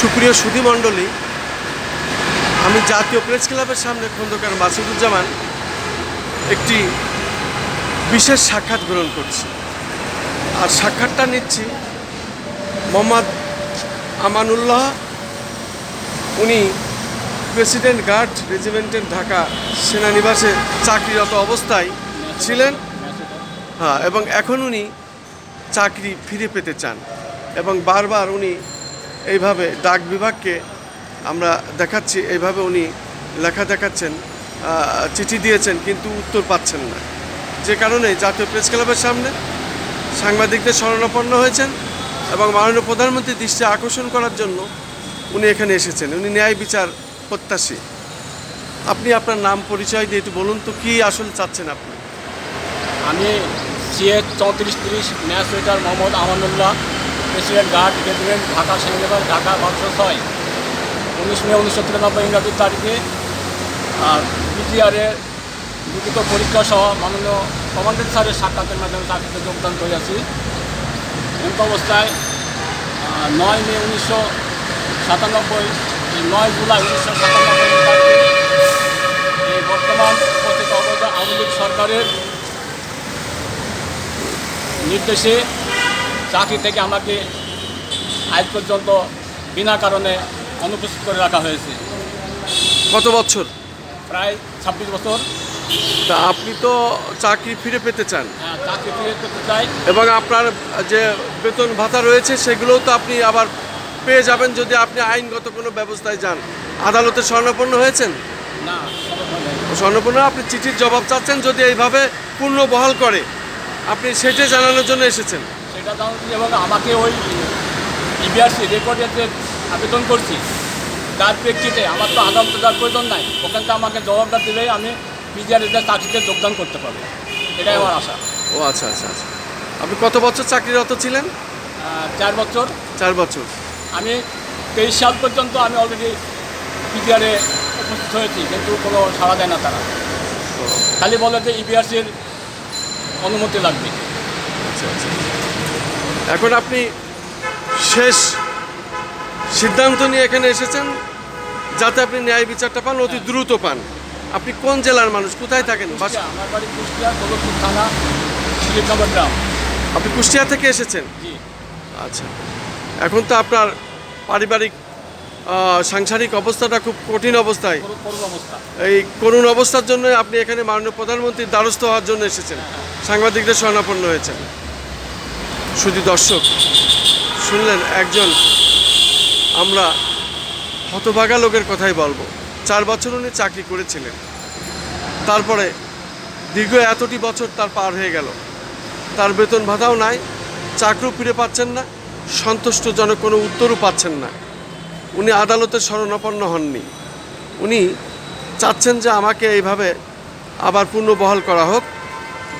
সুপ্রিয় সুধীমণ্ডলী আমি জাতীয় প্রেস ক্লাবের সামনে খন্দকার মাসুদুজ্জামান একটি বিশেষ সাক্ষাৎ গ্রহণ করছি। আর সাক্ষাৎটা নিচ্ছি মোহাম্মদ আমানুল্লাহ। উনি প্রেসিডেন্ট গার্ড রেজিমেন্টের ঢাকা সেনানিবাসে চাকরিরত অবস্থায় ছিলেন। হ্যাঁ এবং এখন উনি চাকরি ফিরে পেতে চান এবং বারবার উনি এইভাবে ডাক বিভাগকে আমরা দেখাচ্ছি, এইভাবে উনি লেখা দেখাচ্ছেন চিঠি দিয়েছেন, কিন্তু উত্তর পাচ্ছেন না। যে কারণে জাতীয় প্রেস ক্লাবের সামনে সাংবাদিকদের শরণাপন্ন হয়েছেন এবং মাননীয় প্রধানমন্ত্রীর দৃষ্টি আকর্ষণ করার জন্য উনি এখানে এসেছেন। উনি ন্যায় বিচার প্রত্যাশী। আপনি আপনার নাম পরিচয় দিয়ে একটু বলুন তো, কী আসলে চাচ্ছেন আপনি? আমি সিএ চৌত্রিশ তিরিশ mess waiter Mohammad Amanullah. President guard regiment Dhaka সেনানিবাস Dhaka বারোশো ছয় উনিশ মে উনিশশো তিরানব্বই ইংরাজির তারিখে, আর পিজিআরের লিখিত পরীক্ষা সহ মাননীয় কমান্ডেন্ট স্যারের সাক্ষাতের মাধ্যমে চাকরিতে যোগদান করে আছি। এমন অবস্থায় নয় মে উনিশশো সাতানব্বই নয় জুলাই উনিশশো সাতানব্বই এই বর্তমান পতিত অবৈধ আওয়ামী লীগ সরকারের নির্দেশে চাকরি থেকে আমাকে আজ পর্যন্ত বিনা কারণে অনুপস্থিত করে রাখা হয়েছে। কত বছর? প্রায় ছাব্বিশ বছর। তা আপনি তো চাকরি ফিরে পেতে চান। আহ, চাকরি ফিরে পেতে চাই। এবং আপনার যে বেতন ভাতা রয়েছে সেগুলোও তো আপনি আবার পেয়ে যাবেন যদি আপনি আইনগত কোনো ব্যবস্থায় যান। আদালতে স্বর্ণপন্ন হয়েছেন? না হয়। স্বর্ণপন্ন আপনি চিঠির জবাব চাচ্ছেন যদি এইভাবে পূর্ণ বহাল করে। আপনি সেটা জানানোর জন্য এসেছেন। সেটা জানছি এবং আমাকে ওই ইবিআরসি রেকর্ডে যে আবেদন করছি। তার প্রেক্ষিতে আমার তো আদালত যার প্রয়োজন নাই। ওখান থেকে আমাকে জবাবটা দিলেই আমি পিজিআরের চাকরিতে যোগদান করতে পারব। এটাই আমার আশা। ও আচ্ছা আচ্ছা আচ্ছা। আপনি কত বছর চাকরিরত ছিলেন? চার বছর। চার বছর। আমি তেইশ সাল পর্যন্ত আমি অলরেডি পিজিআরে উপস্থিত হয়েছি কিন্তু কোনো সাড়া দেয় না তারা। খালি বলে যে ইবিআরসির অনুমতি লাগবে। আচ্ছা আচ্ছা। এখন আপনি শেষ সিদ্ধান্ত নিয়ে এখানে এসেছেন যাতে আপনি ন্যায় বিচারটা পান অতি দ্রুত পান। আপনি কোন জেলার মানুষ? কোথায় থাকেন? আমার বাড়ি কুষ্টিয়া থানা গ্রাম। আপনি কুষ্টিয়া থেকে এসেছেন? আচ্ছা। এখন তো আপনার পারিবারিক সাংসারিক অবস্থাটা খুব কঠিন অবস্থায়। এই করুণ অবস্থার জন্য আপনি এখানে মাননীয় প্রধানমন্ত্রীর দ্বারস্থ হওয়ার জন্য এসেছেন। সাংবাদিকদের শরণাপন্ন হয়েছেন। শুধু দর্শক, শুনলেন একজন আমরা হতভাগা লোকের কথাই বলব। চার বছর উনি চাকরি করেছিলেন। তারপরে দীর্ঘ এতটি বছর তার পার হয়ে গেল। তার বেতন ভাতাও নাই, চাকরিও ফিরে পাচ্ছেন না, সন্তুষ্টজনক কোনো উত্তরও পাচ্ছেন না। উনি আদালতে শরণাপন্ন হননি। উনি চাচ্ছেন যে আমাকে এইভাবে আবার পুনর্বহাল করা হোক,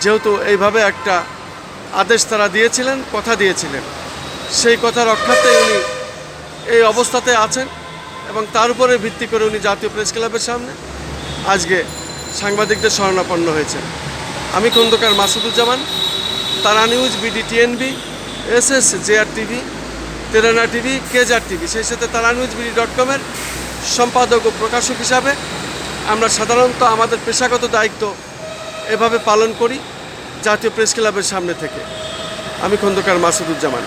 যেহেতু এইভাবে একটা আদেশ তারা দিয়েছিলেন, কথা দিয়েছিলেন। সেই কথা রক্ষার্থে উনি এই অবস্থাতে আছেন এবং তার উপরে ভিত্তি করে উনি জাতীয় প্রেস ক্লাবের সামনে আজকে সাংবাদিকদের শরণাপন্ন হয়েছেন। আমি Khondokar Masuduzzaman, Tara news, BD, TNB S S JR TV, তেরানা TV, কেজার টিভি। সেই সাথে তারা নিউজ, বিডি ডট কমের সম্পাদক ও প্রকাশক হিসাবে আমরা সাধারণত আমাদের পেশাগত দায়িত্ব এভাবে পালন করি। জাতীয় প্রেস ক্লাবের সামনে থেকে। আমি খন্দকার মাসুদুজ্জামান।